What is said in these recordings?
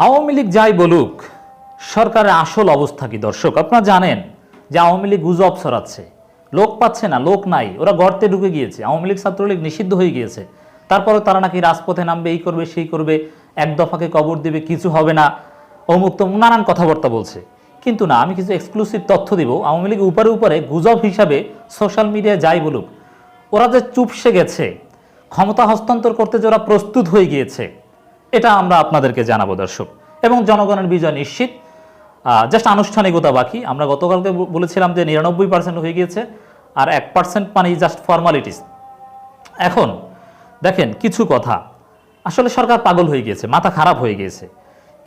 আওয়ামী লীগ যাই বলুক, সরকারের আসল অবস্থা কি দর্শক? আপনারা জানেন যে আওয়ামী লীগ গুজব ছড়াচ্ছে। লোক পাচ্ছে না, লোক নাই। ওরা গর্তে ঢুকে গিয়েছে। আওয়ামী লীগ ছাত্রলীগ নিষিদ্ধ হয়ে গিয়েছে। তারপরে তারা নাকি রাজপথে নামবে, এই করবে, সেই করবে, এক দফাকে কবর দেবে, কিছু হবে না। অমুক তমুক নানান কথাবার্তা বলছে। কিন্তু না, আমি কিছু এক্সক্লুসিভ তথ্য দিব। আওয়ামী লীগ উপরে উপরে গুজব হিসাবে সোশ্যাল মিডিয়ায় যাই বলুক, ওরা যে চুপসে গেছে, ক্ষমতা হস্তান্তর করতে যে ওরা প্রস্তুত হয়ে গিয়েছে এটা আমরা আপনাদেরকে জানাব, দর্শক। এবং জনগণের বিজয় নিশ্চিত। জাস্ট আনুষ্ঠানিকতা বাকি। আমরা গতকালকে বলেছিলাম যে নিরানব্বই পার্সেন্ট হয়ে গিয়েছে আর এক পার্সেন্ট মানে জাস্ট ফর্মালিটিস এখন দেখেন কিছু কথা। আসলে সরকার পাগল হয়ে গিয়েছে, মাথা খারাপ হয়ে গিয়েছে।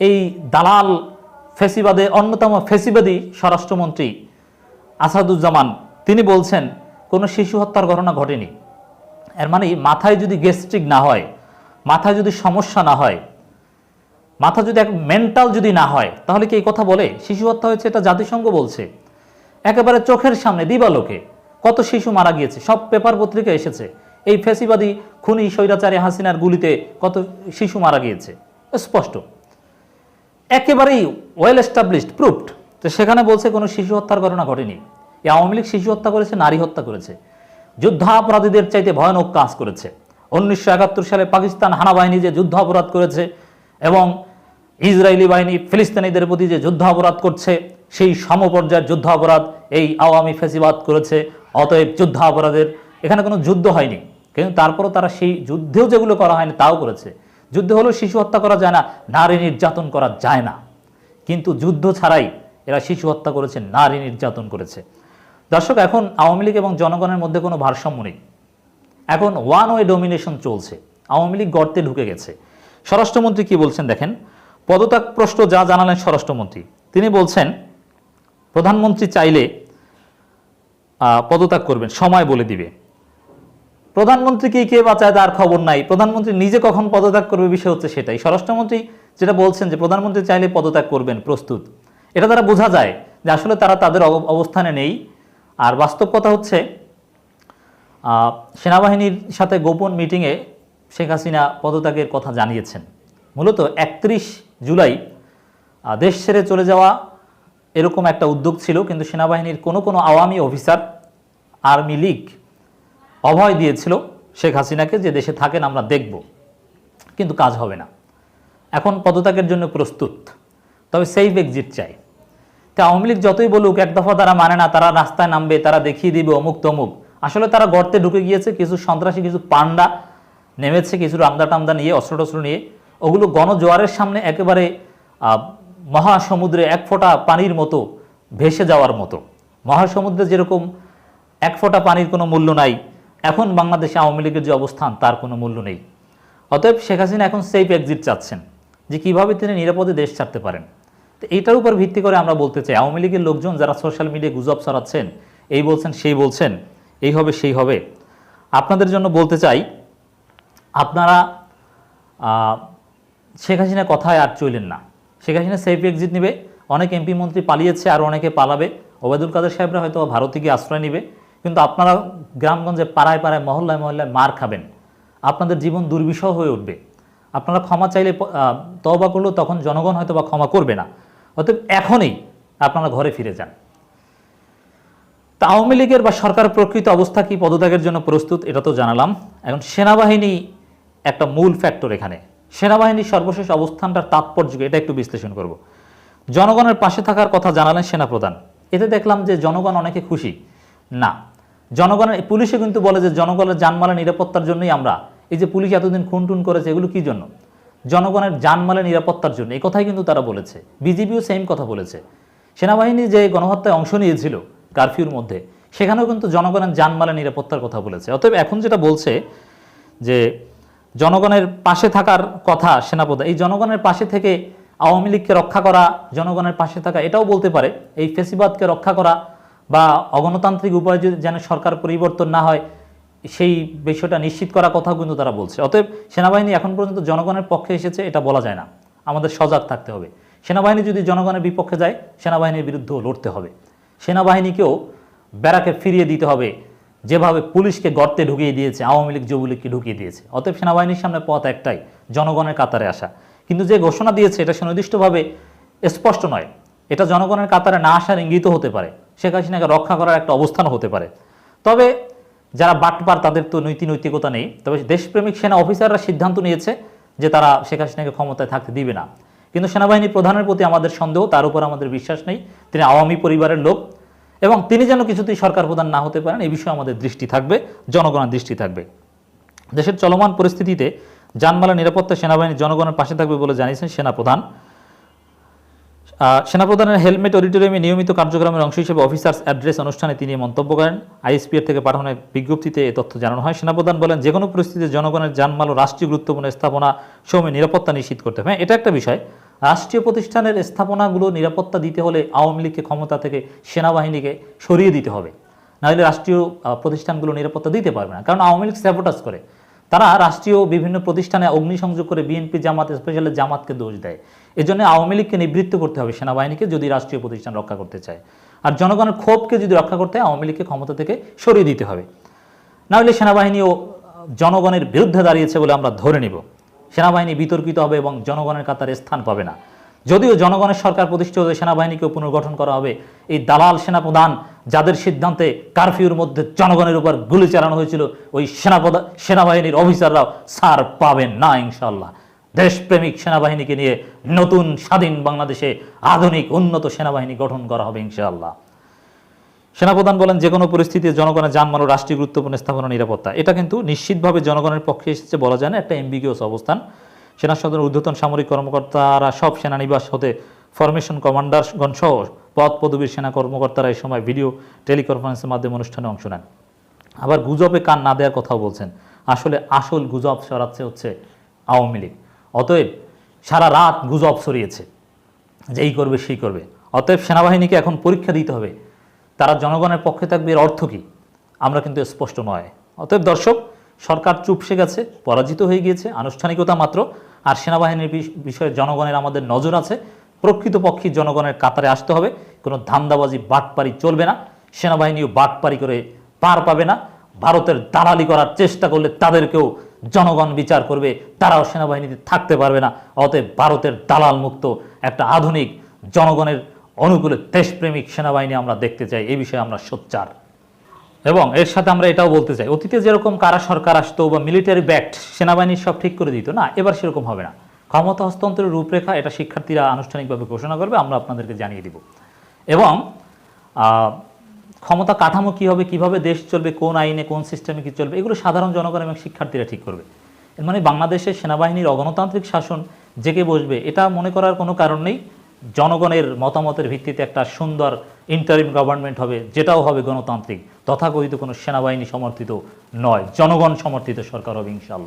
এই দালাল ফেসিবাদে, অন্যতম ফেসিবাদী স্বরাষ্ট্রমন্ত্রী আসাদুজ্জামান, তিনি বলছেন, কোনো শিশু হত্যার ঘটনা ঘটেনি। এর মানে মাথায় যদি গ্যাস্ট্রিক না হয় মাথায় যদি সমস্যা না হয়, মাথা যদি এক মেন্টাল যদি না হয়, তাহলে কি এই কথা বলে? শিশু হত্যা হয়েছে, এটা জাতিসংঘ বলছে। একেবারে চোখের সামনে, দিবালোকে। কত শিশু মারা গিয়েছে, সব পেপার পত্রিকা এসেছে। এই ফেসিবাদী খুনি, স্বৈরাচারী হাসিনার গুলিতে কত শিশু মারা গিয়েছে? স্পষ্ট। একেবারেই ওয়েল এস্টাবলিশড প্রুফড তো সেখানে বলছে কোনো শিশু হত্যার ঘটনা ঘটেনি। এই আওয়ামী লীগ শিশু হত্যা করেছে, নারী হত্যা করেছে। যুদ্ধাপরাধীদের চাইতে ভয়ানক কাজ করেছে। উনিশশো একাত্তর সালে পাকিস্তান হানাবাহিনী যে যুদ্ধ অপরাধ করেছে এবং ইসরায়েলি বাহিনী ফিলিস্তিনিদের প্রতি যে যুদ্ধ অপরাধ করছে, সেই সমপর্যায়ের যুদ্ধ অপরাধ এই আওয়ামী ফেসিবাদ করেছে। অতএব যুদ্ধ অপরাধের এখানে কোনো যুদ্ধ হয়নি। কিন্তু তারপরও তারা সেই যুদ্ধেও যেগুলো করা হয়নি, তাও করেছে। যুদ্ধ হলেও শিশু হত্যা করা যায় না, নারী নির্যাতন করা যায় না। কিন্তু যুদ্ধ ছাড়াই এরা শিশু হত্যা করেছে, নারী নির্যাতন করেছে। দর্শক, এখন আওয়ামী লীগ এবং জনগণের মধ্যে কোনো ভারসাম্য নেই। এখন ওয়ান ওয়ে ডোমিনেশন চলছে। আওয়ামী লীগ গর্তে ঢুকে গেছে। স্বরাষ্ট্রমন্ত্রী কি বলছেন দেখেন? পদত্যাগ প্রশ্ন যা জানালেন স্বরাষ্ট্রমন্ত্রী, তিনি বলছেন, প্রধানমন্ত্রী চাইলে পদত্যাগ করবেন, সময় বলে দিবে। প্রধানমন্ত্রীকে কে বাঁচায় তার খবর নাই। প্রধানমন্ত্রী নিজে কখন পদত্যাগ করবে বিষয় হচ্ছে সেটাই। স্বরাষ্ট্রমন্ত্রী যেটা বলছেন যে, প্রধানমন্ত্রী চাইলে পদত্যাগ করবেন, প্রস্তুত। এটা তারা বোঝা যায় যে আসলে তারা তাদের অব- অবস্থানে নেই। আর বাস্তব কথা হচ্ছে সেনাবাহিনীর সাথে গোপন মিটিংয়ে শেখ হাসিনা পদত্যাগের কথা জানিয়েছেন। মূলত একত্রিশ জুলাই দেশ ছেড়ে চলে যাওয়া এরকম একটা উদ্যোগ ছিল, কিন্তু সেনাবাহিনীর কোনো কোনো আওয়ামী অফিসার, আর্মি লীগ অভয় দিয়েছিল শেখ হাসিনাকে যে দেশে থাকেন আমরা দেখব, কিন্তু কাজ হবে না। এখন পদত্যাগের জন্য প্রস্তুত, তবে সেফ এক্সিট চাই। তা আওয়ামী লীগ যতই বলুক, এক দফা তারা মানে না, তারা রাস্তায় নামবে, তারা দেখিয়ে দিবে অমুক তমুক আসলে তারা গর্তে ঢুকে গিয়েছে, কিছু সন্ত্রাসী, কিছু পান্ডা নেমেছে, কিছু রামদা টামদা নিয়ে অস্ত্র টস্ত্র নিয়ে। ওগুলো গণজোয়ারের সামনে একেবারে মহাসমুদ্রে এক ফোঁটা পানির মতো ভেসে যাওয়ার মতো। মহাসমুদ্রে যেরকম এক ফোঁটা পানির কোনো মূল্য নাই, এখন বাংলাদেশে আওয়ামী লীগের যে অবস্থান, তার কোনো মূল্য নেই। অতএব শেখ হাসিনা এখন সেফ এক্সিট চাচ্ছেন, যে কীভাবে তিনি নিরাপদে দেশ ছাড়তে পারেন। তো এইটার উপর ভিত্তি করে আমরা বলতে চাই, আওয়ামী লীগের লোকজন যারা সোশ্যাল মিডিয়ায় গুজব ছড়াচ্ছেন, এই বলছেন, সেই বলছেন এই হবে, সেই হবে। আপনাদের জন্য বলতে চাই, আপনারা শেখ হাসিনা কথায় আর চললেন না। শেখ হাসিনা সেফ এক্সিট নেবে, অনেক এমপি মন্ত্রী পালিয়েছে আর অনেকে পালাবে। ওবায়দুল কাদের সাহেবরা হয়তো ভারতে গিয়ে আশ্রয় নেবে, কিন্তু আপনারা গ্রামগঞ্জে পাড়ায় পাড়ায়, মহল্লায় মহল্লায় মার খাবেন। আপনাদের জীবন দুর্বিষহ হয়ে উঠবে। আপনারা ক্ষমা চাইলে তওবা করলেও তখন জনগণ হয়তো বা ক্ষমা করবে না। অতএব এখনই আপনারা ঘরে ফিরে যান। তা আওয়ামী লীগের বা সরকার প্রকৃত অবস্থা কি পদত্যাগের জন্য প্রস্তুত, এটা তো জানালাম। এখন সেনাবাহিনী একটা মূল ফ্যাক্টর এখানে। সেনাবাহিনীর সর্বশেষ অবস্থানটার তাৎপর্য এটা একটু বিশ্লেষণ করব। জনগণের পাশে থাকার কথা জানালেন সেনাপ্রধান। এতে দেখলাম যে জনগণ অনেকে খুশি। না, জনগণের পুলিশে কিন্তু বলে যে জনগণের জানমালের নিরাপত্তার জন্যই আমরা, এই যে পুলিশ এতদিন খুন টুন করেছে, এগুলো কি জন্য? জনগণের জানমালের নিরাপত্তার জন্য, এই কথাই কিন্তু তারা বলেছে। বিজেপিও সেম কথা বলেছে। সেনাবাহিনী যে গণহত্যায় অংশ নিয়েছিল কারফিউর মধ্যে, সেখানেও কিন্তু জনগণের জানমালের নিরাপত্তার কথা বলেছে। অতএব এখন যেটা বলছে যে জনগণের পাশে থাকার কথা সেনাপ্রধান, এই জনগণের পাশে থেকে আওয়ামী লীগকে রক্ষা করা, জনগণের পাশে থাকা, এটাও বলতে পারে, এই ফেসিবাদকে রক্ষা করা বা অগণতান্ত্রিক উপায়ে যদি যেন সরকার পরিবর্তন না হয়, সেই বিষয়টা নিশ্চিত করা কথাও কিন্তু তারা বলছে। অতএব সেনাবাহিনী এখন পর্যন্ত জনগণের পক্ষে এসেছে, এটা বলা যায় না। আমাদের সজাগ থাকতে হবে। সেনাবাহিনী যদি জনগণের বিপক্ষে যায়, সেনাবাহিনীর বিরুদ্ধেও লড়তে হবে। সেনাবাহিনীকেও ব্যারাকে ফিরিয়ে দিতে হবে। যেভাবে পুলিশকে গর্তে ঢুকিয়ে দিয়েছে, আওয়ামী লীগ যুবলীগকে ঢুকিয়ে দিয়েছে। অতএব সেনাবাহিনীর সামনে পথ একটাই, জনগণের কাতারে আসা। কিন্তু যে ঘোষণা দিয়েছে, এটা সুনির্দিষ্টভাবে স্পষ্ট নয়। এটা জনগণের কাতারে না আসার ইঙ্গিত হতে পারে। শেখ হাসিনাকে রক্ষা করার একটা অবস্থান হতে পারে। তবে যারা বাটপার, তাদের তো নৈতি নৈতিকতা নেই। তবে দেশপ্রেমিক সেনা অফিসাররা সিদ্ধান্ত নিয়েছে যে তারা শেখ হাসিনাকে ক্ষমতায় থাকতে দিবে না। কিন্তু সেনাবাহিনী প্রধানের প্রতি আমাদের সন্দেহ, তার উপর আমাদের বিশ্বাস নেই। তিনি আওয়ামী পরিবারের লোক এবং তিনি যেন কিছুতেই সরকার প্রধান না হতে পারেন এই বিষয়ে আমাদের দৃষ্টি থাকবে, জনগণের দৃষ্টি থাকবে। দেশের চলমান পরিস্থিতিতে যানমালের নিরাপত্তা সেনাবাহিনী জনগণের পাশে থাকবে বলে জানিয়েছেন সেনাপ্রধান। সেনাপ্রধানের হেলমেট অডিটোরিয়ামে নিয়মিত কার্যক্রমের অংশ হিসেবে অফিসার্স অ্যাড্রেস অনুষ্ঠানে তিনি মন্তব্য করেন। আইএসপিআর থেকে পাঠানো বিজ্ঞপ্তিতে এ তথ্য জানানো হয়। সেনাপ্রধান বলেন যে কোনো পরিস্থিতিতে জনগণের জানমাল ও রাষ্ট্রীয় গুরুত্বপূর্ণ স্থাপনা সমূহে নিরাপত্তা নিশ্চিত করতে হবে। হ্যাঁ, এটা একটা বিষয়। রাষ্ট্রীয় প্রতিষ্ঠানের স্থাপনাগুলো নিরাপত্তা দিতে হলে আওয়ামী লীগকে ক্ষমতা থেকে সেনাবাহিনীকে সরিয়ে দিতে হবে। নাহলে রাষ্ট্রীয় প্রতিষ্ঠানগুলো নিরাপত্তা দিতে পারবে না। কারণ আওয়ামী লীগ স্যাবোটাস করে। তারা রাষ্ট্রীয় বিভিন্ন প্রতিষ্ঠানে অগ্নিসংযোগ করে বিএনপি জামাত, স্পেশালি জামাতকে দোষ দেয়। এজন্য আওয়ামী লীগকে নিবৃত্ত করতে হবে সেনাবাহিনীকে যদি রাষ্ট্রীয় প্রতিষ্ঠান রক্ষা করতে চায়। আর জনগণের ক্ষোভকে যদি রক্ষা করতে হয়, আওয়ামী লীগকে ক্ষমতা থেকে সরিয়ে দিতে হবে। নাহলে সেনাবাহিনীও জনগণের বিরুদ্ধে দাঁড়িয়েছে বলে আমরা ধরে নিব। সেনাবাহিনী বিতর্কিত হবে এবং জনগণের কাতারে স্থান পাবে না। যদিও জনগণের সরকার প্রতিষ্ঠিত হলে সেনাবাহিনীকেও পুনর্গঠন করা হবে। এই দালাল সেনাপ্রধান যাদের সিদ্ধান্তে কারফিউর মধ্যে জনগণের উপর গুলি চালানো হয়েছিল, ওই সেনাপ্রধান সেনাবাহিনীর অফিসাররাও সার পাবেন না ইনশাল্লাহ দেশপ্রেমিক সেনাবাহিনীকে নিয়ে নতুন স্বাধীন বাংলাদেশে আধুনিক, উন্নত সেনাবাহিনী গঠন করা হবে, ইনশাআল্লাহ। সেনাপ্রধান বলেন যে কোনো পরিস্থিতিতে জনগণের যানমাল রাষ্ট্রীয় গুরুত্বপূর্ণ স্থাপনা নিরাপত্তা। এটা কিন্তু নিশ্চিতভাবে জনগণের পক্ষে এসেছে বলা যায় না, একটা এমবিগিওস অবস্থান। সেনা সদরের ঊর্ধ্বতন সামরিক কর্মকর্তারা সব সেনানিবাস হতে ফরমেশন কমান্ডারগণ সহ পদ পদবীর সেনা কর্মকর্তারা এই সময় ভিডিও টেলিকনফারেন্সের মাধ্যমে অনুষ্ঠানে অংশ নেন। আবার গুজবে কান না দেওয়ার কথাও বলছেন। আসলে আসল গুজব সরাচ্ছে হচ্ছে আওয়ামী লীগ। অতএব সারা রাত গুজব ছড়িয়েছে। যে এই করবে, সেই করবে। অতএব সেনাবাহিনীকে এখন পরীক্ষা দিতে হবে। তারা জনগণের পক্ষে থাকবে, এর অর্থ কী? আমরা কিন্তু স্পষ্ট নয়। অতএব দর্শক সরকার চুপসে গেছে, পরাজিত হয়ে গিয়েছে, আনুষ্ঠানিকতা মাত্র। আর সেনাবাহিনীর বিষয়ে জনগণের আমাদের নজর আছে। প্রকৃতপক্ষে জনগণের কাতারে আসতে হবে। কোনো ধান্দাবাজি, বাটপারি চলবে না। সেনাবাহিনীও বাটপারি করে পার পাবে না। ভারতের দালালি করার চেষ্টা করলে তাদেরকেও জনগণ বিচার করবে। তারাও সেনাবাহিনীতে থাকতে পারবে না। অতএব ভারতের দালাল মুক্ত একটা আধুনিক জনগণের অনুকূলে দেশপ্রেমিক সেনাবাহিনী আমরা দেখতে চাই। এই বিষয়ে আমরা সোচ্চার। এবং এর সাথে আমরা এটাও বলতে চাই, অতীতে যেরকম কারা সরকার আসতো বা মিলিটারি ব্যাক্ট সেনাবাহিনী সব ঠিক করে দিত, না, এবার সেরকম হবে না। ক্ষমতা হস্তান্তরের রূপরেখা এটা শিক্ষার্থীরা আনুষ্ঠানিকভাবে ঘোষণা করবে, আমরা আপনাদেরকে জানিয়ে দিব। এবং ক্ষমতা কাঠামো কী হবে, কীভাবে দেশ চলবে, কোন আইনে, কোন সিস্টেমে কী চলবে, এগুলো সাধারণ জনগণ এবং শিক্ষার্থীরা ঠিক করবে। এর মানে বাংলাদেশের সেনাবাহিনীর অগণতান্ত্রিক শাসন জেগে বসবে, এটা মনে করার কোনো কারণ নেই। জনগণের মতামতের ভিত্তিতে একটা সুন্দর ইন্টারিম গভর্নমেন্ট হবে, যেটাও হবে গণতান্ত্রিক, তথাকথিত কোনো সেনাবাহিনী সমর্থিত নয়, জনগণ সমর্থিত সরকার হবে ইনশাল্লাহ